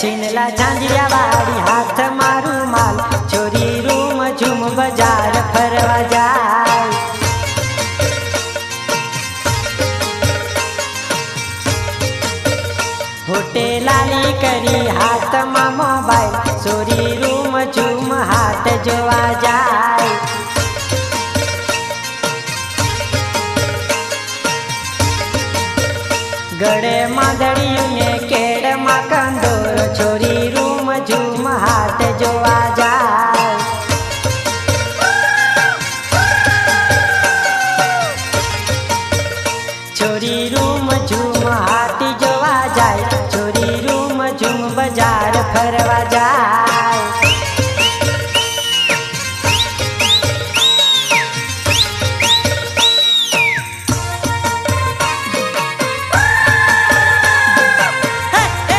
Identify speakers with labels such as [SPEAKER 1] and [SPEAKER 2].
[SPEAKER 1] છીનલા ઝાંઝિયા વાળી હાથ મારું માલ. છોરી રૂમ ઝૂમ બજાર ફરવા જાય. હોટેલાલી કરી હાથમાં મોબાઈલ. ચોરી રૂમ ઝૂમ હાથ જોવા જાય. ગળે માદળિયું ને કેડમાં બાજુમાં હાટ જોવા જાય. છોરી રૂમ ઝૂમ હાટ જોવા જાય. છોરી રૂમ ઝૂમ બજાર ફરવા જાય.